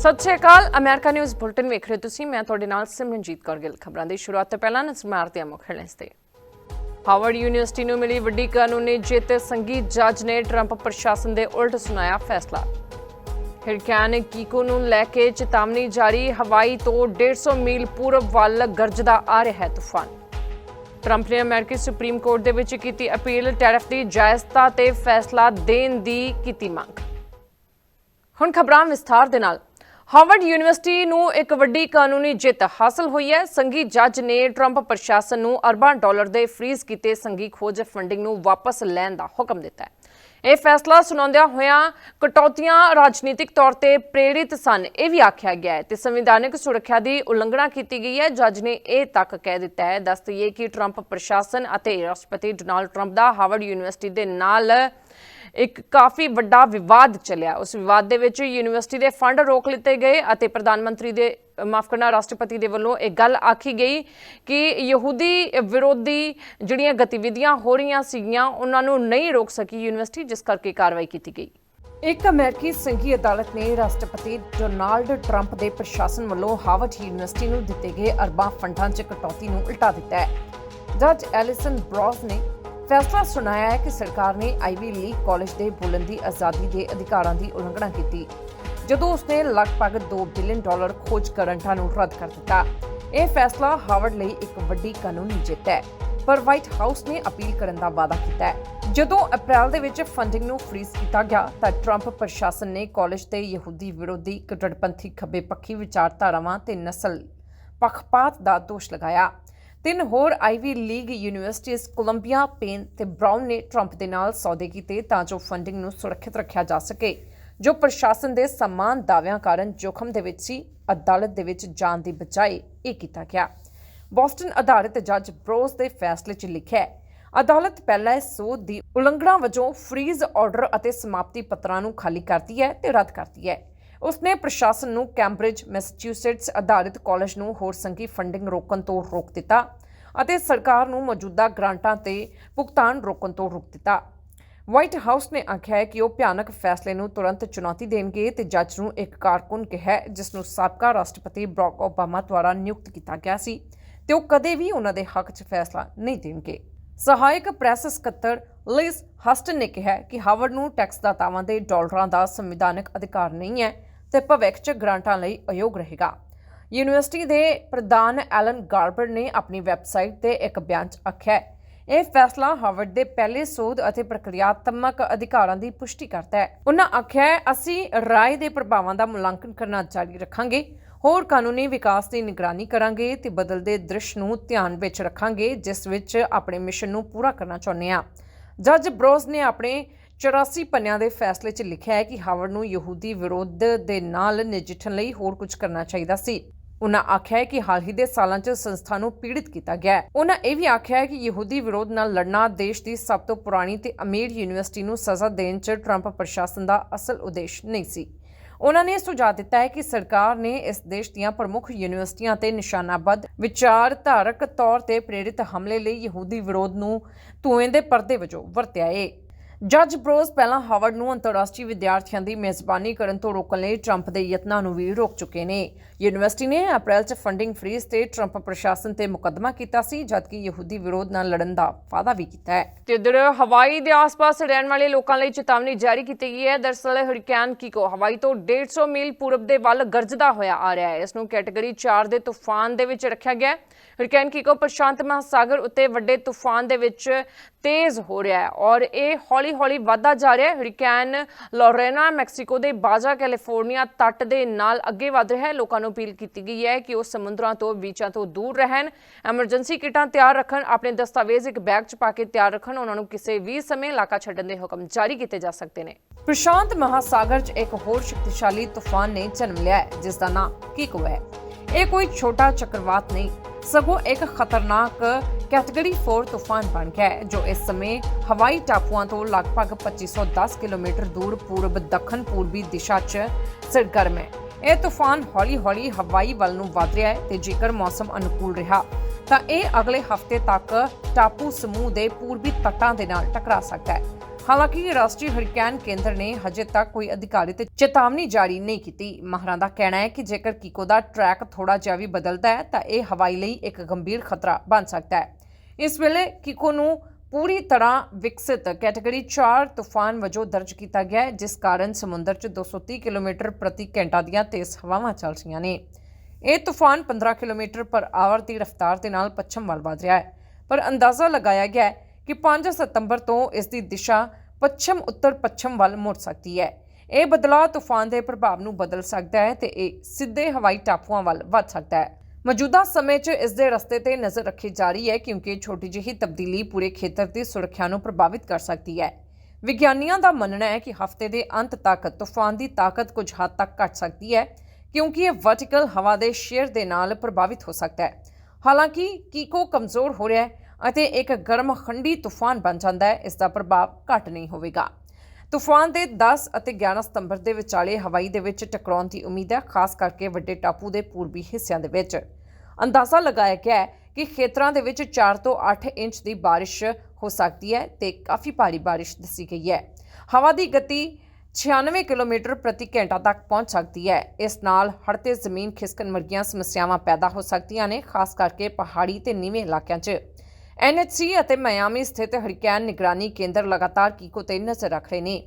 ਸਤਿ ਸ਼੍ਰੀ ਅਕਾਲ, ਅਮਰੀਕਾ ਨਿਊਜ਼ ਬੁਲਟਨ ਵੇਖ ਰਹੇ ਹੋ ਤੁਸੀਂ। ਮੈਂ ਤੁਹਾਡੇ ਨਾਲ ਸਿਮਰਨਜੀਤ ਕੌਰ ਗਿੱਲ। ਖਬਰਾਂ ਦੀ ਸ਼ੁਰੂਆਤ ਤੋਂ ਪਹਿਲਾਂ ਨਜ਼ਰ ਮਾਰਦੇ ਮੁੱਖ ਹੈਡਲਾਈਨਸ ਤੇ। ਹਾਵਰਡ ਯੂਨੀਵਰਸਿਟੀ ਨੂੰ ਮਿਲੀ ਵੱਡੀ ਕਾਨੂੰਨੀ ਜਿੱਤ। ਸੰਗੀਤ ਜੱਜ ਨੇ ਟਰੰਪ ਪ੍ਰਸ਼ਾਸਨ ਦੇ ਉਲਟ ਸੁਣਾਇਆ ਫੈਸਲਾ। ਹਿਰਕੈਨ ਕੀਕੋ ਨੂੰ ਲੈ ਕੇ ਚੇਤਾਵਨੀ ਜਾਰੀ। ਹਵਾਈ ਤੋਂ 150 ਮੀਲ ਪੂਰਬ ਵੱਲ ਗਰਜਦਾ ਆ ਰਿਹਾ ਹੈ ਤੂਫਾਨ। ਟਰੰਪ ਨੇ ਅਮਰੀਕੀ ਸੁਪਰੀਮ ਕੋਰਟ ਦੇ ਵਿੱਚ ਕੀਤੀ ਅਪੀਲ, ਟੈਰਿਫ ਦੀ ਜਾਇਜ਼ਤਾ ਤੇ ਫੈਸਲਾ ਦੇਣ ਦੀ ਕੀਤੀ ਮੰਗ। ਹੁਣ ਖਬਰਾਂ ਵਿਸਥਾਰ ਦੇ ਨਾਲ। ਹਾਰਵਰਡ ਯੂਨੀਵਰਸਿਟੀ ਨੂੰ ਇੱਕ ਵੱਡੀ ਕਾਨੂੰਨੀ ਜਿੱਤ ਹਾਸਲ ਹੋਈ ਹੈ। ਸੰਘੀ ਜੱਜ ਨੇ ਟਰੰਪ ਪ੍ਰਸ਼ਾਸਨ ਨੂੰ ਅਰਬਾਂ ਡਾਲਰ ਦੇ ਫ੍ਰੀਜ਼ ਕੀਤੇ ਸੰਘੀ ਖੋਜ ਫੰਡਿੰਗ ਨੂੰ ਵਾਪਸ ਲੈਣ ਦਾ ਹੁਕਮ ਦਿੱਤਾ ਹੈ। ਇਹ ਫੈਸਲਾ ਸੁਣਾਉਂਦਿਆਂ ਹੋਇਆਂ ਕਟੌਤੀਆਂ ਰਾਜਨੀਤਿਕ ਤੌਰ ਤੇ ਪ੍ਰੇਰਿਤ ਸਨ, ਇਹ ਵੀ ਆਖਿਆ ਗਿਆ ਹੈ। ਤੇ ਸੰਵਿਧਾਨਕ ਸੁਰੱਖਿਆ ਦੀ ਉਲੰਘਣਾ ਕੀਤੀ ਗਈ ਹੈ। ਜੱਜ ਨੇ ਇਹ ਤੱਕ ਕਹਿ ਦਿੱਤਾ ਹੈ। ਦੱਸ ਦਈਏ ਕਿ ਟਰੰਪ ਪ੍ਰਸ਼ਾਸਨ ਅਤੇ ਰਾਸ਼ਟਰਪਤੀ ਡੋਨਾਲਡ ਟਰੰਪ ਦਾ ਹਾਰਵਰਡ ਯੂਨੀਵਰਸਿਟੀ ਦੇ ਨਾਲ ਇੱਕ ਕਾਫੀ ਵੱਡਾ ਵਿਵਾਦ ਚੱਲਿਆ। ਉਸ ਵਿਵਾਦ ਦੇ ਵਿੱਚ ਯੂਨੀਵਰਸਿਟੀ ਦੇ ਫੰਡ ਰੋਕ ਲਿੱਤੇ ਗਏ ਅਤੇ ਪ੍ਰਧਾਨ ਮੰਤਰੀ ਦੇ ਮਾਫ ਕਰਨਾ, ਰਾਸ਼ਟਰਪਤੀ ਦੇ ਵੱਲੋਂ ਇਹ ਗੱਲ ਆਖੀ ਗਈ ਕਿ ਯਹੂਦੀ ਵਿਰੋਧੀ ਜਿਹੜੀਆਂ ਗਤੀਵਿਧੀਆਂ ਹੋ ਰਹੀਆਂ ਸੀਗੀਆਂ, ਉਹਨਾਂ ਨੂੰ ਨਹੀਂ ਰੋਕ ਸਕੀ ਯੂਨੀਵਰਸਿਟੀ, ਜਿਸ ਕਰਕੇ ਕਾਰਵਾਈ ਕੀਤੀ ਗਈ। ਇੱਕ ਅਮਰੀਕੀ ਸੰਘੀ ਅਦਾਲਤ ਨੇ ਰਾਸ਼ਟਰਪਤੀ ਡੋਨਾਲਡ ਟਰੰਪ ਦੇ ਪ੍ਰਸ਼ਾਸਨ ਵੱਲੋਂ ਹਾਰਵਰਡ ਯੂਨੀਵਰਸਿਟੀ ਨੂੰ ਦਿੱਤੇ ਗਏ ਅਰਬਾਂ ਫੰਡਾਂ 'ਚ ਕਟੌਤੀ ਨੂੰ ਉਲਟਾ ਦਿੱਤਾ ਹੈ। ਜੱਜ ਐਲਿਸਨ ਬ੍ਰੌਸ ਨੇ ਫੈਸਲਾ ਸੁਣਾਇਆ ਹੈ ਕਿ ਸਰਕਾਰ ਨੇ ਆਈਵੀ ਲੀਗ ਕਾਲਜ ਦੇ ਬੋਲਣ ਦੀ ਆਜ਼ਾਦੀ ਦੇ ਅਧਿਕਾਰਾਂ ਦੀ ਉਲੰਘਣਾ ਕੀਤੀ, ਜਦੋਂ ਉਸਨੇ ਲਗਭਗ 2 ਬਿਲੀਅਨ ਡਾਲਰ ਖੋਜ ਕਰੰਟਾਂ ਨੂੰ ਰੱਦ ਕਰ ਦਿੱਤਾ। ਇਹ ਫੈਸਲਾ ਹਾਰਵਰਡ ਲਈ ਇੱਕ ਵੱਡੀ ਕਾਨੂੰਨੀ ਜਿੱਤ ਹੈ, ਪਰ ਵਾਈਟ ਹਾਊਸ ਨੇ ਅਪੀਲ ਕਰਨ ਦਾ ਵਾਅਦਾ ਕੀਤਾ ਹੈ। ਜਦੋਂ ਅਪ੍ਰੈਲ ਦੇ ਵਿੱਚ ਫੰਡਿੰਗ ਨੂੰ ਫ੍ਰੀਜ਼ ਕੀਤਾ ਗਿਆ, ਤਾਂ ਟਰੰਪ ਪ੍ਰਸ਼ਾਸਨ ਨੇ ਕਾਲਜ ਤੇ ਯਹੂਦੀ ਵਿਰੋਧੀ ਕੱਟੜਪੰਥੀ ਖੱਬੇ ਪੱਖੀ ਵਿਚਾਰਧਾਰਾਵਾਂ ਤੇ ਨਸਲ ਪੱਖਪਾਤ ਦਾ ਦੋਸ਼ ਲਗਾਇਆ। ਤਿੰਨ ਹੋਰ Ivy League universities Columbia Penn ਤੇ ਬ੍ਰਾਊਨ ਨੇ ਟਰੰਪ ਦੇ ਨਾਲ ਸੌਦੇ ਕੀਤੇ ਤਾਂ ਜੋ ਫੰਡਿੰਗ ਨੂੰ ਸੁਰੱਖਿਅਤ ਰੱਖਿਆ ਜਾ ਸਕੇ, ਜੋ ਪ੍ਰਸ਼ਾਸਨ ਦੇ ਸਮਾਨ ਦਾਅਵਿਆਂ ਕਾਰਨ ਜੋਖਮ ਦੇ ਵਿੱਚ ਸੀ, ਅਦਾਲਤ ਦੇ ਵਿੱਚ ਜਾਣ ਦੀ ਬਜਾਏ ਇਹ ਕੀਤਾ ਗਿਆ। ਬੋਸਟਨ ਅਧਾਰਿਤ ਜੱਜ ਬਰੋਸ ਦੇ ਫੈਸਲੇ 'ਚ ਲਿਖਿਆ ਹੈ, ਅਦਾਲਤ ਪਹਿਲਾਂ ਇਸ ਸੋਧ ਦੀ ਉਲੰਘਣਾ ਵਜੋਂ ਫ੍ਰੀਜ਼ ਆਰਡਰ ਅਤੇ ਸਮਾਪਤੀ ਪੱਤਰਾਂ ਨੂੰ ਖਾਲੀ ਕਰਦੀ ਹੈ ਤੇ ਰੱਦ ਕਰਦੀ ਹੈ। ਉਸਨੇ ਪ੍ਰਸ਼ਾਸਨ ਨੂੰ ਕੈਂਬਰਿਜ, ਮੈਸਚਿਊਸੇਟਸ ਆਧਾਰਿਤ ਕਾਲਜ ਨੂੰ ਹੋਰ ਸੰਘੀ ਫੰਡਿੰਗ ਰੋਕਣ ਤੋਂ ਰੋਕ ਦਿੱਤਾ ਅਤੇ ਸਰਕਾਰ ਨੂੰ ਮੌਜੂਦਾ ਗ੍ਰਾਂਟਾਂ ਤੇ ਭੁਗਤਾਨ ਰੋਕਣ ਤੋਂ ਰੋਕ ਦਿੱਤਾ। ਵਾਈਟ ਹਾਊਸ ਨੇ ਆਖਿਆ ਹੈ ਕਿ ਉਹ ਭਿਆਨਕ ਫੈਸਲੇ ਨੂੰ ਤੁਰੰਤ ਚੁਣੌਤੀ ਦੇਣਗੇ ਤੇ ਜੱਜ ਨੂੰ ਇੱਕ ਕਾਰਕੁਨ ਕਿਹਾ ਜਿਸ ਨੂੰ ਸਾਬਕਾ ਰਾਸ਼ਟਰਪਤੀ ਬਰਾਕ ਓਬਾਮਾ ਦੁਆਰਾ ਨਿਯੁਕਤ ਕੀਤਾ ਗਿਆ ਸੀ ਤੇ ਉਹ ਕਦੇ ਵੀ ਉਹਨਾਂ ਦੇ ਹੱਕ 'ਚ ਫੈਸਲਾ ਨਹੀਂ ਦੇਣਗੇ। ਸਹਾਇਕ ਪ੍ਰੈਸ ਸਕੱਤਰ ਲਿਸ ਹਸਟਨ ਨੇ ਕਿਹਾ ਕਿ ਹਾਵਰਡ ਨੂੰ ਟੈਕਸ ਦਾਤਾਵਾਂ ਦੇ ਡਾਲਰਾਂ ਦਾ ਸੰਵਿਧਾਨਕ ਅਧਿਕਾਰ ਨਹੀਂ ਹੈ ਤੇ ਭਵਿੱਖ 'ਚ ਗ੍ਰਾਂਟਾਂ ਲਈ ਅਯੋਗ ਰਹੇਗਾ। ਯੂਨੀਵਰਸਿਟੀ ਦੇ ਪ੍ਰਧਾਨ ਐਲਨ ਗਾਰਬਰ ਨੇ ਆਪਣੀ ਵੈਬਸਾਈਟ ਤੇ ਇੱਕ ਬਿਆਨ 'ਚ ਆਖਿਆ ਹੈ, ਇਹ ਫੈਸਲਾ ਹਾਰਵਰਡ ਦੇ ਪਹਿਲੇ ਸੋਧ ਅਤੇ ਪ੍ਰਕਿਰਿਆਤਮਕ ਅਧਿਕਾਰਾਂ ਦੀ ਪੁਸ਼ਟੀ ਕਰਦਾ ਹੈ। ਉਹਨਾਂ ਆਖਿਆ ਅਸੀਂ ਰਾਏ ਦੇ ਪ੍ਰਭਾਵਾਂ ਦਾ ਮੁਲਾਂਕਣ ਕਰਨਾ ਜਾਰੀ ਰੱਖਾਂਗੇ, ਹੋਰ ਕਾਨੂੰਨੀ ਵਿਕਾਸ ਦੀ ਨਿਗਰਾਨੀ ਕਰਾਂਗੇ ਤੇ ਬਦਲਦੇ ਦ੍ਰਿਸ਼ ਨੂੰ ਧਿਆਨ ਵਿੱਚ ਰੱਖਾਂਗੇ, ਜਿਸ ਵਿੱਚ ਆਪਣੇ ਮਿਸ਼ਨ ਨੂੰ ਪੂਰਾ ਕਰਨਾ ਚਾਹੁੰਦੇ ਹਾਂ। ਜੱਜ ਬਰੋਸ ਨੇ ਆਪਣੇ 84 ਪੰਨਿਆਂ ਦੇ ਫੈਸਲੇ 'ਚ ਲਿਖਿਆ ਹੈ ਕਿ ਹਾਵਰਡ ਨੂੰ ਯਹੂਦੀ ਵਿਰੋਧ ਦੇ ਨਾਲ ਨਜਿੱਠਣ ਲਈ ਹੋਰ ਕੁਝ ਕਰਨਾ ਚਾਹੀਦਾ ਸੀ। ਉਨ੍ਹਾਂ ਆਖਿਆ ਹੈ ਕਿ ਹਾਲ ਹੀ ਦੇ ਸਾਲਾਂ 'ਚ ਸੰਸਥਾ ਨੂੰ ਪੀੜਿਤ ਕੀਤਾ ਗਿਆ ਹੈ। ਉਨ੍ਹਾਂ ਇਹ ਵੀ ਆਖਿਆ ਹੈ ਕਿ ਯਹੂਦੀ ਵਿਰੋਧ ਨਾਲ ਲੜਨਾ ਦੇਸ਼ ਦੀ ਸਭ ਤੋਂ ਪੁਰਾਣੀ ਤੇ ਅਮੀਰ ਯੂਨੀਵਰਸਿਟੀ ਨੂੰ ਸਜ਼ਾ ਦੇਣ 'ਚ ਟਰੰਪ ਪ੍ਰਸ਼ਾਸਨ ਦਾ ਅਸਲ ਉਦੇਸ਼ ਨਹੀਂ ਸੀ। ਉਹਨਾਂ ਨੇ ਸੁਝਾਅ ਦਿੱਤਾ ਹੈ ਕਿ ਸਰਕਾਰ ਨੇ ਇਸ ਦੇਸ਼ ਦੀਆਂ ਪ੍ਰਮੁੱਖ ਯੂਨੀਵਰਸਿਟੀਆਂ ਤੇ ਨਿਸ਼ਾਨਾਬੱਧ, ਵਿਚਾਰਧਾਰਕ ਤੌਰ ਤੇ ਪ੍ਰੇਰਿਤ ਹਮਲੇ ਲਈ ਯਹੂਦੀ ਵਿਰੋਧ ਨੂੰ ਧੂਏ ਦੇ ਪਰਦੇ ਵਜੋਂ ਵਰਤਿਆ ਏ। ਜੱਜ ਬਰੋਸ ਪਹਿਲਾਂ ਹਾਵਰਡ ਨੂੰ ਅੰਤਰਰਾਸ਼ਟਰੀ ਵਿਦਿਆਰਥੀਆਂ ਦੀ ਮੇਜ਼ਬਾਨੀ ਕਰਨ ਤੋਂ ਰੋਕਣ ਲਈ ਟਰੰਪ ਦੇ ਯਤਨਾਂ ਨੂੰ ਵੀ ਰੋਕ ਚੁੱਕੇ ਨੇ। ਯੂਨੀਵਰਸਿਟੀ ਨੇ ਅਪ੍ਰੈਲ 'ਚ ਫੰਡਿੰਗ ਫ੍ਰੀਜ਼ ਤੇ ਟਰੰਪ ਪ੍ਰਸ਼ਾਸਨ ਤੇ ਮੁਕੱਦਮਾ ਕੀਤਾ ਸੀ, ਜਦਕਿ ਯਹੂਦੀ ਵਿਰੋਧ ਨਾਲ ਲੜਨ ਦਾ ਵਾਅਦਾ ਵੀ ਕੀਤਾ ਹੈ। ਤੇ ਉਧਰ ਹਵਾਈ ਦੇ ਆਸ-ਪਾਸ ਰਹਿਣ ਵਾਲੇ ਲੋਕਾਂ ਲਈ ਚੇਤਾਵਨੀ ਜਾਰੀ ਕੀਤੀ ਗਈ ਹੈ। ਦਰਅਸਲ ਹਰੀਕੈਨ ਕੀਕੋ ਹਵਾਈ ਤੋਂ 150 ਮੀਲ ਪੂਰਬ ਦੇ ਵੱਲ ਗਰਜਦਾ ਹੋਇਆ ਆ ਰਿਹਾ ਹੈ। ਇਸ ਨੂੰ ਕੈਟਾਗਰੀ 4 ਦੇ ਤੂਫਾਨ ਦੇ ਵਿੱਚ ਰੱਖਿਆ ਗਿਆ ਹੈ। ਹਰੀਕੈਨ ਕੀਕੋ ਪ੍ਰਸ਼ਾਂਤ ਮਹਾਸਾਗਰ ਉੱਤੇ ਵੱਡੇ ਤੂਫਾਨ ਦੇ ਵਿੱਚ ਤੇਜ਼ ਹੋ ਰਿਹਾ ਹੈ ਔਰ ਇਹ ਹੌਲੀ-ਹੌਲੀ ਵਧਦਾ ਜਾ ਰਿਹਾ ਹੈ। ਹਰੀਕੈਨ ਲੋਰੇਨਾ ਮੈਕਸੀਕੋ ਦੇ ਬਾਜਾ ਕੈਲੀਫੋਰਨੀਆ ਤੱਟ ਦੇ ਨਾਲ ਅੱਗੇ ਵਧ ਰਿਹਾ ਹੈ। ਲੋਕਾਂ ਨੂੰ ਅਪੀਲ ਕੀਤੀ ਗਈ ਹੈ ਕਿ ਉਹ ਸਮੁੰਦਰਾਂ ਤੋਂ, ਬੀਚਾਂ ਤੋਂ ਦੂਰ ਰਹਿਣ। ਐਮਰਜੈਂਸੀ ਕਿਟਾਂ ਤਿਆਰ ਰੱਖਣ, ਆਪਣੇ ਦਸਤਾਵੇਜ਼ ਇੱਕ ਬੈਗ 'ਚ ਪਾ ਕੇ ਤਿਆਰ ਰੱਖਣ। ਉਹਨਾਂ ਨੂੰ ਕਿਸੇ ਵੀ ਸਮੇਂ ਇਲਾਕਾ ਛੱਡਣ ਦੇ ਹੁਕਮ ਜਾਰੀ ਕੀਤੇ ਜਾ ਸਕਦੇ ਨੇ। ਪ੍ਰਸ਼ਾਂਤ ਮਹਾਸਾਗਰ 'ਚ ਇੱਕ ਹੋਰ ਸ਼ਕਤੀਸ਼ਾਲੀ ਤੂਫਾਨ ਨੇ ਜਨਮ ਲਿਆ ਹੈ ਜਿਸ ਦਾ ਨਾਮ ਕੀਕੋ ਹੈ। ਇਹ ਕੋਈ ਛੋਟਾ ਚੱਕਰਵਾਤ ਨਹੀਂ। ਸਗੋਂ ਇੱਕ ਖਤਰਨਾਕ ਕੈਟਾਗਰੀ 4 ਤੂਫਾਨ ਬਣ ਗਿਆ ਹੈ, ਜੋ ਇਸ ਸਮੇਂ ਹਵਾਈ ਟਾਪੂਆਂ ਤੋਂ ਲਗਭਗ 2510 ਕਿਲੋਮੀਟਰ ਦੂਰ ਪੂਰਬ, ਦੱਖਣ ਪੂਰਬੀ ਦਿਸ਼ਾ 'ਚ ਸਰਗਰਮ ਹੈ। ਇਹ ਤੂਫਾਨ ਹੌਲੀ-ਹੌਲੀ ਹਵਾਈ ਵੱਲ ਨੂੰ ਵਧ ਰਿਹਾ ਹੈ ਤੇ ਜੇਕਰ ਮੌਸਮ ਅਨੁਕੂਲ ਰਿਹਾ, ਤਾਂ ਇਹ ਅਗਲੇ ਹਫ਼ਤੇ ਤੱਕ ਟਾਪੂ ਸਮੂਹ ਦੇ ਪੂਰਬੀ ਤੱਟਾਂ ਦੇ ਨਾਲ ਟਕਰਾ ਸਕਦਾ ਹੈ। ਹਾਲਾਂਕਿ ਰਾਸ਼ਟਰੀ ਹਰੀਕੈਨ ਕੇਂਦਰ ਨੇ ਹਜੇ ਤੱਕ ਕੋਈ ਅਧਿਕਾਰਿਤ ਚੇਤਾਵਨੀ ਜਾਰੀ ਨਹੀਂ ਕੀਤੀ। ਮਾਹਰਾਂ ਦਾ ਕਹਿਣਾ ਹੈ ਕਿ ਜੇਕਰ ਕੀਕੋ ਦਾ ਟਰੈਕ ਥੋੜਾ ਜਿਹਾ ਵੀ ਬਦਲਦਾ ਹੈ, ਤਾਂ ਇਹ ਹਵਾਈ ਲਈ ਇੱਕ ਗੰਭੀਰ ਖਤਰਾ ਬਣ ਸਕਦਾ ਹੈ। ਇਸ ਵੇਲੇ ਕੀਕੋ ਨੂੰ ਪੂਰੀ ਤਰ੍ਹਾਂ ਵਿਕਸਿਤ ਕੈਟਾਗਰੀ 4 ਤੂਫਾਨ ਵਜੋਂ ਦਰਜ ਕੀਤਾ ਗਿਆ ਹੈ, ਜਿਸ ਕਾਰਨ ਸਮੁੰਦਰ 'ਚ 230 ਕਿਲੋਮੀਟਰ ਪ੍ਰਤੀ ਘੰਟਾ ਦੀਆਂ ਤੇਜ਼ ਹਵਾਵਾਂ ਚੱਲ ਰਹੀਆਂ ਨੇ। ਇਹ ਤੂਫਾਨ 15 ਕਿਲੋਮੀਟਰ ਪਰ ਆਵਰ ਦੀ ਰਫ਼ਤਾਰ ਦੇ ਨਾਲ ਪੱਛਮ ਵੱਲ ਵਧ ਰਿਹਾ ਹੈ, ਪਰ ਅੰਦਾਜ਼ਾ ਲਗਾਇਆ ਗਿਆ ਹੈ ਕਿ 5 ਸਤੰਬਰ ਤੋਂ ਇਸ ਦੀ ਦਿਸ਼ਾ ਪੱਛਮ, ਉੱਤਰ, ਪੱਛਮ ਵੱਲ ਮੁੜ ਸਕਦੀ ਹੈ। ਇਹ ਬਦਲਾਅ ਤੂਫਾਨ ਦੇ ਪ੍ਰਭਾਵ ਨੂੰ ਬਦਲ ਸਕਦਾ ਹੈ ਤੇ ਇਹ ਸਿੱਧੇ ਹਵਾਈ ਟਾਪੂਆਂ ਵੱਲ ਵੱਧ ਸਕਦਾ ਹੈ। ਮੌਜੂਦਾ ਸਮੇਂ 'ਚ ਇਸ ਦੇ ਰਸਤੇ ਤੇ ਨਜ਼ਰ ਰੱਖੀ ਜਾ ਰਹੀ ਹੈ ਕਿਉਂਕਿ ਛੋਟੀ ਜਿਹੀ ਤਬਦੀਲੀ ਪੂਰੇ ਖੇਤਰ ਦੀ ਸੁਰੱਖਿਆ ਨੂੰ ਪ੍ਰਭਾਵਿਤ ਕਰ ਸਕਦੀ ਹੈ। ਵਿਗਿਆਨੀਆਂ ਦਾ ਮੰਨਣਾ ਹੈ ਕਿ ਹਫ਼ਤੇ ਦੇ ਅੰਤ ਤੱਕ ਤੂਫਾਨ ਦੀ ਤਾਕਤ ਕੁਝ ਹੱਦ ਤੱਕ ਘਟ ਸਕਦੀ ਹੈ, ਕਿਉਂਕਿ ਇਹ ਵਰਟੀਕਲ ਹਵਾ ਦੇ ਸ਼ੇਅਰ ਦੇ ਨਾਲ ਪ੍ਰਭਾਵਿਤ ਹੋ ਸਕਦਾ ਹੈ। ਹਾਲਾਂਕਿ ਕੀਕੋ ਕਮਜ਼ੋਰ ਹੋ ਰਿਹਾ ਹੈ ਅਤੇ ਇੱਕ ਗਰਮ ਖੰਡੀ ਤੂਫਾਨ ਬਣ ਜਾਂਦਾ ਹੈ, ਇਸ ਦਾ ਪ੍ਰਭਾਵ ਘੱਟ ਨਹੀਂ ਹੋਵੇਗਾ। ਤੂਫਾਨ ਦੇ 10 ਅਤੇ 11 ਸਤੰਬਰ ਦੇ ਵਿਚਾਲੇ ਹਵਾਈ ਦੇ ਵਿੱਚ ਟਕਰਾਉਣ ਦੀ ਉਮੀਦ ਹੈ, ਖਾਸ ਕਰਕੇ ਵੱਡੇ ਟਾਪੂ ਦੇ ਪੂਰਬੀ ਹਿੱਸਿਆਂ ਦੇ ਵਿੱਚ। ਅੰਦਾਜ਼ਾ ਲਗਾਇਆ ਗਿਆ ਹੈ ਕਿ ਖੇਤਰਾਂ ਦੇ ਵਿੱਚ 4 ਤੋਂ 8 ਇੰਚ ਦੀ ਬਾਰਿਸ਼ ਹੋ ਸਕਦੀ ਹੈ ਤੇ ਕਾਫੀ ਭਾਰੀ ਬਾਰਿਸ਼ ਦੱਸੀ ਗਈ ਹੈ। ਹਵਾ ਦੀ ਗਤੀ 96 ਕਿਲੋਮੀਟਰ ਪ੍ਰਤੀ ਘੰਟਾ ਤੱਕ ਪਹੁੰਚ ਸਕਦੀ ਹੈ। ਇਸ ਨਾਲ ਹੜ੍ਹ ਤੇ ਜ਼ਮੀਨ ਖਿਸਕਣ ਵਰਗੀਆਂ ਸਮੱਸਿਆਵਾਂ ਪੈਦਾ ਹੋ ਸਕਦੀਆਂ ਨੇ, ਖਾਸ ਕਰਕੇ ਪਹਾੜੀ ਤੇ ਨੀਵੇਂ ਇਲਾਕਿਆਂ 'ਚ। ਐਨਐਚਸੀ ਅਤੇ ਮਿਆਮੀ ਸਥਿਤ ਹਰੀਕੈਨ ਨਿਗਰਾਨੀ ਕੇਂਦਰ ਲਗਾਤਾਰ ਕੀਕੋ ਤੇ ਨਜ਼ਰ ਰੱਖ ਰਹੇ ਨੇ।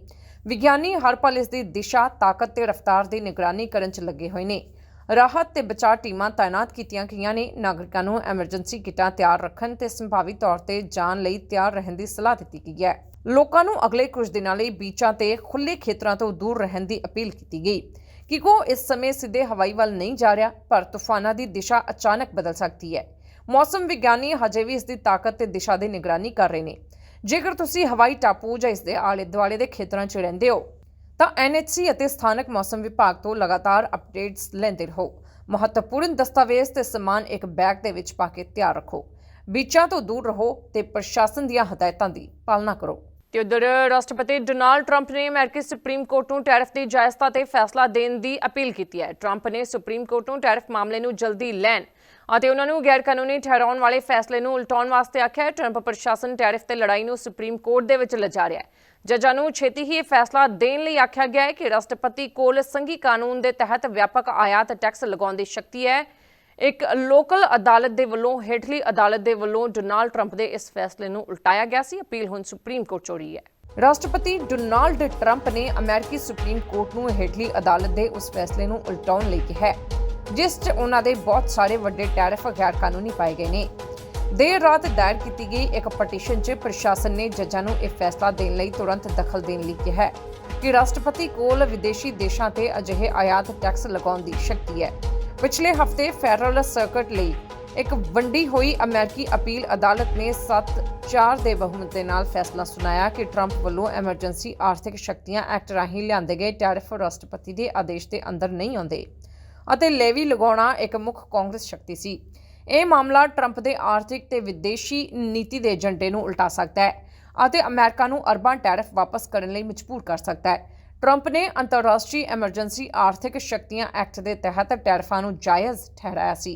ਵਿਗਿਆਨੀ ਹਰ ਪਲ ਇਸ ਦੀ ਦਿਸ਼ਾ, ਤਾਕਤ ਤੇ ਰਫ਼ਤਾਰ ਦੀ ਨਿਗਰਾਨੀ ਕਰਨ 'ਚ ਲੱਗੇ ਹੋਏ ਨੇ। ਰਾਹਤ ਤੇ ਬਚਾਅ ਟੀਮਾਂ ਤਾਇਨਾਤ ਕੀਤੀਆਂ ਗਈਆਂ ਨੇ। ਨਾਗਰਿਕਾਂ ਨੂੰ ਐਮਰਜੈਂਸੀ ਕਿੱਟਾਂ ਤਿਆਰ ਰੱਖਣ ਤੇ ਸੰਭਾਵੀ ਤੌਰ ਤੇ ਜਾਣ ਲਈ ਤਿਆਰ ਰਹਿਣ ਦੀ ਸਲਾਹ ਦਿੱਤੀ ਗਈ ਹੈ। ਲੋਕਾਂ ਨੂੰ ਅਗਲੇ ਕੁਝ ਦਿਨਾਂ ਲਈ ਬੀਚਾਂ ਤੇ ਖੁੱਲੇ ਖੇਤਰਾਂ ਤੋਂ ਦੂਰ ਰਹਿਣ ਦੀ ਅਪੀਲ ਕੀਤੀ ਗਈ। ਕਿਕੋ ਇਸ ਸਮੇਂ ਸਿੱਧੇ ਹਵਾਈ ਵੱਲ ਨਹੀਂ ਜਾ ਰਿਹਾ, ਪਰ ਤੂਫਾਨਾਂ ਦੀ ਦਿਸ਼ਾ ਅਚਾਨਕ ਬਦਲ ਸਕਦੀ ਹੈ। ਮੌਸਮ ਵਿਗਿਆਨੀ ਹਜੇ ਵੀ ਇਸ ਦੀ ਤਾਕਤ ਤੇ ਦਿਸ਼ਾ ਦੀ ਨਿਗਰਾਨੀ ਕਰ ਰਹੇ ਨੇ। ਜੇਕਰ ਤੁਸੀਂ ਹਵਾਈ ਟਾਪੂ ਜਾਂ ਇਸ ਦੇ ਆਲੇ ਦੁਆਲੇ ਦੇ ਖੇਤਰਾਂ 'ਚ ਰਹਿੰਦੇ ਹੋ, ਤਾਂ ਐਨਐਚਸੀ ਅਤੇ ਸਥਾਨਕ ਮੌਸਮ ਵਿਭਾਗ ਤੋਂ ਲਗਾਤਾਰ ਅਪਡੇਟਸ ਲੈਂਦੇ ਰਹੋ। ਮਹੱਤਵਪੂਰਨ ਦਸਤਾਵੇਜ਼ ਤੇ ਸਮਾਨ ਇੱਕ ਬੈਗ ਦੇ ਵਿੱਚ ਪਾ ਕੇ ਤਿਆਰ ਰੱਖੋ। ਬੀਚਾਂ ਤੋਂ ਦੂਰ ਰਹੋ ਤੇ ਪ੍ਰਸ਼ਾਸਨ ਦੀਆਂ ਹਦਾਇਤਾਂ ਦੀ ਪਾਲਣਾ ਕਰੋ। ਤੇ ਉਧਰ ਰਾਸ਼ਟਰਪਤੀ ਡੋਨਾਲਡ ਟਰੰਪ ਨੇ ਅਮਰੀਕੀ ਸੁਪਰੀਮ ਕੋਰਟ ਨੂੰ ਟੈਰਿਫ ਦੀ ਜਾਇਜ਼ਤਾ ਤੇ ਫੈਸਲਾ ਦੇਣ ਦੀ ਅਪੀਲ ਕੀਤੀ ਹੈ। ਟਰੰਪ ਨੇ ਸੁਪਰੀਮ ਕੋਰਟ ਨੂੰ ਟੈਰਿਫ ਮਾਮਲੇ ਨੂੰ ਜਲਦੀ ਲੈਣ ਅਤੇ ਉਹਨਾਂ ਨੂੰ ਗੈਰ ਕਾਨੂੰਨੀ ਠਹਿਰਾਉਣ ਵਾਲੇ ਫੈਸਲੇ ਨੂੰ ਉਲਟਾਉਣ ਵਾਸਤੇ ਆਖਿਆ ਹੈ। ਟਰੰਪ ਪ੍ਰਸ਼ਾਸਨ ਟੈਰਿਫ ਤੇ ਲੜਾਈ ਨੂੰ ਸੁਪਰੀਮ ਕੋਰਟ ਦੇ ਵਿੱਚ ਲਿਜਾ ਰਿਹਾ ਹੈ। ਜੱਜਾਂ ਨੂੰ ਛੇਤੀ ਹੀ ਇਹ ਫੈਸਲਾ ਦੇਣ ਲਈ ਆਖਿਆ ਗਿਆ ਹੈ ਕਿ ਰਾਸ਼ਟਰਪਤੀ ਕੋਲ ਸੰਘੀ ਕਾਨੂੰਨ ਦੇ ਤਹਿਤ ਵਿਆਪਕ ਆਯਾਤ ਟੈਕਸ ਲਗਾਉਣ ਦੀ ਸ਼ਕਤੀ ਹੈ। ਇੱਕ ਲੋਕਲ ਅਦਾਲਤ ਦੇ ਵੱਲੋਂ, ਹੇਠਲੀ ਅਦਾਲਤ ਦੇ ਵੱਲੋਂ ਡੋਨਾਲਡ ਟਰੰਪ ਦੇ ਇਸ ਫੈਸਲੇ ਨੂੰ ਉਲਟਾਇਆ ਗਿਆ ਸੀ। ਅਪੀਲ ਹੁਣ ਸੁਪਰੀਮ ਕੋਰਟ 'ਚ ਹੈ। ਰਾਸ਼ਟਰਪਤੀ ਡੋਨਾਲਡ ਟਰੰਪ ਨੇ ਅਮਰੀਕੀ ਸੁਪਰੀਮ ਕੋਰਟ ਨੂੰ ਹੇਠਲੀ ਅਦਾਲਤ ਦੇ ਉਸ ਫੈਸਲੇ ਨੂੰ ਉਲਟਾਉਣ ਲਈ ਕਿਹਾ ਹੈ, ਜਿਸ 'ਚ ਉਹਨਾਂ ਦੇ ਬਹੁਤ ਸਾਰੇ ਵੱਡੇ ਟੈਰਿਫ ਗੈਰ ਕਾਨੂੰਨੀ ਪਾਏ ਗਏ ਨੇ। ਦੇਰ ਰਾਤ ਦਾਇਰ ਕੀਤੀ ਗਈ ਇੱਕ ਪਟੀਸ਼ਨ 'ਚ ਪ੍ਰਸ਼ਾਸਨ ਨੇ ਜੱਜਾਂ ਨੂੰ ਇਹ ਫੈਸਲਾ ਦੇਣ ਲਈ ਤੁਰੰਤ ਦਖਲ ਦੇਣ ਲਈ ਕਿਹਾ ਹੈ ਕਿ ਰਾਸ਼ਟਰਪਤੀ ਕੋਲ ਵਿਦੇਸ਼ੀ ਦੇਸ਼ਾਂ ਤੇ ਅਜਿਹੇ ਆਯਾਤ ਟੈਕਸ ਲਗਾਉਣ ਦੀ ਸ਼ਕਤੀ ਹੈ। ਪਿਛਲੇ ਹਫ਼ਤੇ ਫੈਡਰਲ ਸਰਕਟ ਲਈ ਇੱਕ ਵੰਡੀ ਹੋਈ ਅਮਰੀਕੀ ਅਪੀਲ ਅਦਾਲਤ ਨੇ 7-4 ਦੇ ਬਹੁਮਤ ਦੇ ਨਾਲ ਫੈਸਲਾ ਸੁਣਾਇਆ ਕਿ ਟਰੰਪ ਵੱਲੋਂ ਐਮਰਜੈਂਸੀ ਆਰਥਿਕ ਸ਼ਕਤੀਆਂ ਐਕਟ ਰਾਹੀਂ ਲਿਆਂਦੇ ਗਏ ਟੈਰਿਫ ਰਾਸ਼ਟਰਪਤੀ ਦੇ ਆਦੇਸ਼ ਦੇ ਅੰਦਰ ਨਹੀਂ ਆਉਂਦੇ ਅਤੇ ਲੇਵੀ ਲਗਾਉਣਾ ਇੱਕ ਮੁੱਖ ਕਾਂਗਰਸ ਸ਼ਕਤੀ ਸੀ। ਇਹ ਮਾਮਲਾ ਟਰੰਪ ਦੇ ਆਰਥਿਕ ਤੇ ਵਿਦੇਸ਼ੀ ਨੀਤੀ ਦੇ ਏਜੰਡੇ ਨੂੰ ਉਲਟਾ ਸਕਦਾ ਹੈ ਅਤੇ ਅਮਰੀਕਾ ਨੂੰ ਅਰਬਾਂ ਟੈਰਿਫ ਵਾਪਸ ਕਰਨ ਲਈ ਮਜਬੂਰ ਕਰ ਸਕਦਾ ਹੈ। ਟਰੰਪ ਨੇ ਅੰਤਰਰਾਸ਼ਟਰੀ ਐਮਰਜੈਂਸੀ ਆਰਥਿਕ ਸ਼ਕਤੀਆਂ ਐਕਟ ਦੇ ਤਹਿਤ ਟੈਰਿਫਾਂ ਨੂੰ ਜਾਇਜ਼ ਠਹਿਰਾਇਆ ਸੀ,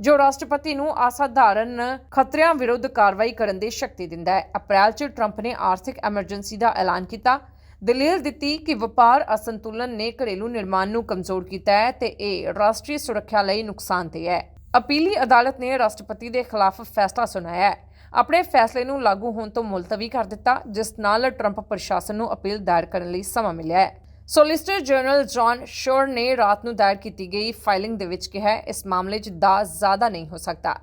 ਜੋ ਰਾਸ਼ਟਰਪਤੀ ਨੂੰ ਅਸਾਧਾਰਨ ਖਤਰਿਆਂ ਵਿਰੁੱਧ ਕਾਰਵਾਈ ਕਰਨ ਦੀ ਸ਼ਕਤੀ ਦਿੰਦਾ ਹੈ। ਅਪ੍ਰੈਲ 'ਚ ਟਰੰਪ ਨੇ ਆਰਥਿਕ ਐਮਰਜੈਂਸੀ ਦਾ ਐਲਾਨ ਕੀਤਾ। ਦਲੀਲ ਦਿੱਤੀ ਕਿ ਵਪਾਰ ਅਸੰਤੁਲਨ ਨੇ ਘਰੇਲੂ ਨਿਰਮਾਣ ਨੂੰ ਕਮਜ਼ੋਰ ਕੀਤਾ ਹੈ ਤੇ ਇਹ ਰਾਸ਼ਟਰੀ ਸੁਰੱਖਿਆ ਲਈ ਨੁਕਸਾਨਦੇਹ ਹੈ। ਅਪੀਲੀ ਅਦਾਲਤ ਨੇ ਰਾਸ਼ਟਰਪਤੀ ਦੇ ਖਿਲਾਫ ਫੈਸਲਾ ਸੁਣਾਇਆ ਹੈ। ਆਪਣੇ ਫੈਸਲੇ ਨੂੰ ਲਾਗੂ ਹੋਣ ਤੋਂ ਮੁਲਤਵੀ ਕਰ ਦਿੱਤਾ, ਜਿਸ ਨਾਲ ਟਰੰਪ ਪ੍ਰਸ਼ਾਸਨ ਨੂੰ ਅਪੀਲ ਦਾਇਰ ਕਰਨ ਲਈ ਸਮਾਂ ਮਿਲਿਆ ਹੈ। ਸੋਲਿਸਿਟਰ ਜਨਰਲ ਜੌਨ ਸ਼ੋਰ ਨੇ ਰਾਤ ਨੂੰ ਦਾਇਰ ਕੀਤੀ ਗਈ ਫਾਈਲਿੰਗ ਦੇ ਵਿੱਚ ਕਿਹਾ ਇਸ ਮਾਮਲੇ 'ਚ ਦਾ ਜ਼ਿਆਦਾ ਨਹੀਂ ਹੋ ਸਕਦਾ।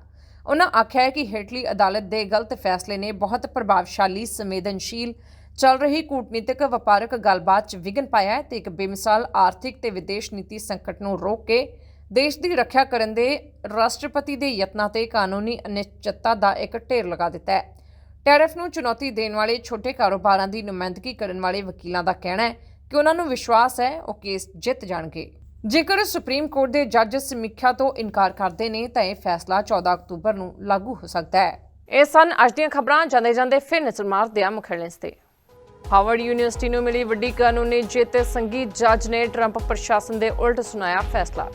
ਉਹਨਾਂ ਆਖਿਆ ਕਿ ਹੇਠਲੀ ਅਦਾਲਤ ਦੇ ਗਲਤ ਫੈਸਲੇ ਨੇ ਬਹੁਤ ਪ੍ਰਭਾਵਸ਼ਾਲੀ, ਸੰਵੇਦਨਸ਼ੀਲ, ਚੱਲ ਰਹੀ ਕੂਟਨੀਤਿਕ, ਵਪਾਰਕ ਗੱਲਬਾਤ 'ਚ ਵਿਘਨ ਪਾਇਆ ਹੈ ਤੇ ਇੱਕ ਬੇਮਿਸਾਲ ਆਰਥਿਕ ਤੇ ਵਿਦੇਸ਼ ਨੀਤੀ ਸੰਕਟ ਨੂੰ ਰੋਕ ਕੇ ਦੇਸ਼ ਦੀ ਰੱਖਿਆ ਕਰਨ ਦੇ ਰਾਸ਼ਟਰਪਤੀ ਦੇ ਯਤਨਾਂ ਤੇ ਕਾਨੂੰਨੀ ਅਨਿਸ਼ਚਿਤਤਾ ਦਾ ਇੱਕ ਢੇਰ ਲਗਾ ਦਿੱਤਾ ਹੈ। ਟੈਰਿਫ ਨੂੰ ਚੁਣੌਤੀ ਦੇਣ ਵਾਲੇ ਛੋਟੇ ਕਾਰੋਬਾਰਾਂ ਦੀ ਨੁਮਾਇੰਦਗੀ ਕਰਨ ਵਾਲੇ ਵਕੀਲਾਂ ਦਾ ਕਹਿਣਾ ਹੈ ਕਿ ਉਹਨਾਂ ਨੂੰ ਵਿਸ਼ਵਾਸ ਹੈ ਉਹ ਕੇਸ ਜਿੱਤ ਜਾਣਗੇ। ਜੇਕਰ ਸੁਪਰੀਮ ਕੋਰਟ ਦੇ ਜੱਜ ਸਮੀਖਿਆ ਤੋਂ ਇਨਕਾਰ ਕਰਦੇ ਨੇ ਤਾਂ ਇਹ ਫੈਸਲਾ 14 ਅਕਤੂਬਰ ਨੂੰ ਲਾਗੂ ਹੋ ਸਕਦਾ ਹੈ। ਇਹ ਸਨ ਅੱਜ ਦੀਆਂ ਖਬਰਾਂ। ਜਾਂਦੇ ਜਾਂਦੇ ਫਿਰ ਨਜ਼ਰ ਮਾਰਦੇ ਆ ਮੁੱਖ ਹੈਡਲਾਈਨਸ ਤੇ। ਹਾਰਵਰਡ ਯੂਨੀਵਰਸਿਟੀ ਨੂੰ ਮਿਲੀ ਵੱਡੀ ਕਾਨੂੰਨੀ ਜਿੱਤ। ਸੰਗੀਤ ਜੱਜ ਨੇ ਟਰੰਪ ਪ੍ਰਸ਼ਾਸਨ ਦੇ ਉਲਟ ਸੁਣਾਇਆ ਫੈਸਲਾ।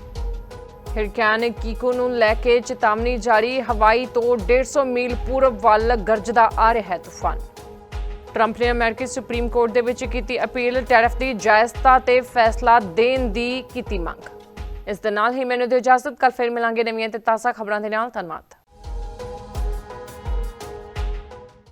ਹਿਰਕੈਨ ਕੀਕੂ ਨੂੰ ਲੈ ਕੇ ਚੇਤਾਵਨੀ ਜਾਰੀ। ਹਵਾਈ ਤੋਂ 150 ਮੀਲ ਪੂਰਬ ਵੱਲ ਗਰਜਦਾ ਆ ਰਿਹਾ ਹੈ ਤੂਫਾਨ। ਟਰੰਪ ਨੇ ਅਮਰੀਕੀ ਸੁਪਰੀਮ ਕੋਰਟ ਦੇ ਵਿੱਚ ਕੀਤੀ ਅਪੀਲ, ਟੈਰਫ ਦੀ ਜਾਇਜ਼ਤਾ ਤੇ ਫੈਸਲਾ ਦੇਣ ਦੀ ਕੀਤੀ ਮੰਗ। ਇਸ ਦੇ ਨਾਲ ਹੀ ਮੈਨੂੰ ਦਿਓ ਇਜਾਜ਼ਤ। ਕੱਲ ਫਿਰ ਮਿਲਾਂਗੇ ਨਵੀਆਂ ਤੇ ਤਾਜ਼ਾ ਖਬਰਾਂ ਦੇ ਨਾਲ। ਧੰਨਵਾਦ।